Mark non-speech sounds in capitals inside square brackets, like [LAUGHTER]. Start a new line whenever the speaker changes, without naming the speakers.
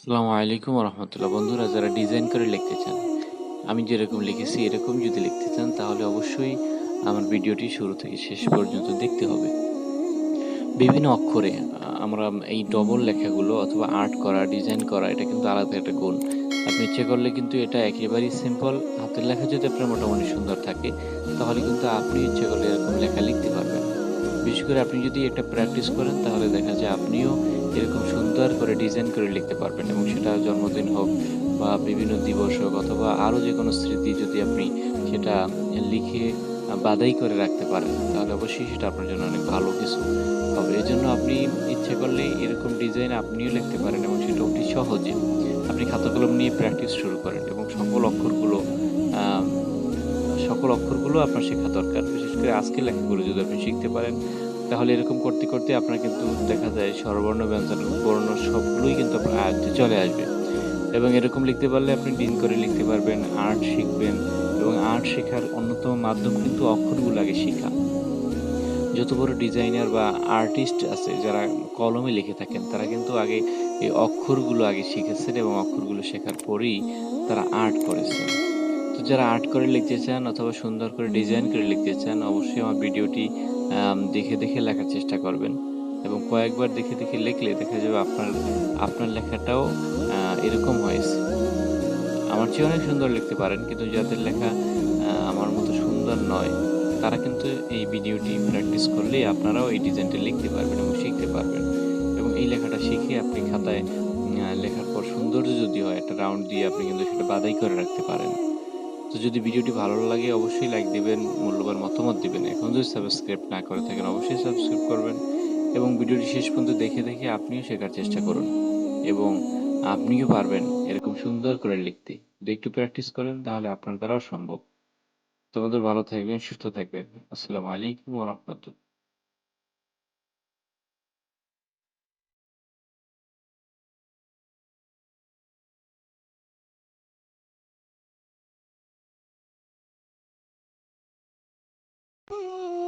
আসসালামু আলাইকুম রহমতুল্লাহ বন্ধুরা, যারা ডিজাইন করে লিখতে চান, আমি যেরকম লিখেছি এরকম যদি লিখতে চান, তাহলে অবশ্যই আমার ভিডিওটি শুরু থেকে শেষ পর্যন্ত দেখতে হবে। বিভিন্ন অক্ষরে আমরা এই ডবল লেখাগুলো অথবা আর্ট করা ডিজাইন করা, এটা কিন্তু আলাদা একটা গুণ। আপনি ইচ্ছে করলে কিন্তু এটা একেবারেই সিম্পল হাতের লেখা যদি আপনার মোটামুটি সুন্দর থাকে, তাহলে কিন্তু আপনি ইচ্ছে করলে এরকম লেখা লিখতে বিশেষ করে আপনি যদি একটা প্র্যাকটিস করেন, তাহলে দেখা যায় আপনিও এরকম সুন্দর করে ডিজাইন করে লিখতে পারবেন এবং সেটা জন্মদিন হোক বা বিভিন্ন দিবস হোক অথবা আরও যে কোনো স্মৃতি যদি আপনি সেটা লিখে বাদাই করে রাখতে পারেন, তাহলে অবশ্যই সেটা আপনার জন্য অনেক ভালো কিছু হবে। এই জন্য আপনি ইচ্ছে করলে এরকম ডিজাইন আপনিও লিখতে পারেন এবং সেটা অতি সহজে আপনি খাতা কলম নিয়ে প্র্যাকটিস শুরু করেন এবং সকল অক্ষরগুলো সকল অক্ষরগুলো আপনার শেখা দরকার। করে আজকের লেখাগুলো যদি আপনি শিখতে পারেন, তাহলে এরকম করতে করতে আপনার কিন্তু দেখা যায় স্বরবর্ণ, ব্যঞ্জন, বর্ণ সবগুলোই কিন্তু আপনার আয়ত্তে চলে আসবে। এবং এরকম লিখতে পারলে আপনি দিন করে লিখতে পারবেন, আর্ট শিখবেন এবং আর্ট শেখার অন্যতম মাধ্যম কিন্তু অক্ষরগুলো আগে শেখা। যত বড় ডিজাইনার বা আর্টিস্ট আছে, যারা কলমে লিখে থাকেন, তারা কিন্তু আগে এই অক্ষরগুলো আগে শিখেছেন এবং অক্ষরগুলো শেখার পরেই তারা আর্ট করেছেন। তো যারা আর্ট করে লিখতে চান অথবা সুন্দর করে ডিজাইন করে লিখতে চান, অবশ্যই আমার ভিডিওটি দেখে দেখে লেখার চেষ্টা করবেন। এবং কয়েকবার দেখে দেখে লিখলে দেখা যাবে আপনার আপনার লেখাটাও এরকম হয়েছে। আমার চেয়ে অনেক সুন্দর লিখতে পারেন, কিন্তু যাদের লেখা আমার মতো সুন্দর নয়, তারা কিন্তু এই ভিডিওটি প্র্যাকটিস করলেই আপনারাও এই ডিজাইনটা লিখতে পারবেন এবং শিখতে পারবেন। এবং এই লেখাটা শিখে আপনি খাতায় লেখার পর সৌন্দর্য যদি হয়, একটা রাউন্ড দিয়ে আপনি কিন্তু সেটা বাদাই করে রাখতে পারেন। তো যদি ভিডিওটি ভালো লাগে, অবশ্যই লাইক দিবেন, মূল্যবান মতামত দিবেন। এখন যদি সাবস্ক্রাইব না করে থাকেন, অবশ্যই সাবস্ক্রাইব করবেন এবং ভিডিওটি শেষ পর্যন্ত দেখে দেখে আপনিও শেখার চেষ্টা করুন এবং আপনিও পারবেন এরকম সুন্দর করে লিখতে। যদি একটু প্র্যাকটিস করেন, তাহলে আপনার দ্বারাও সম্ভব। তোমাদের ভালো থাকবেন, সুস্থ থাকবেন। আসসালামু আলাইকুম রহমতুল্লাহ।
Bye. [LAUGHS]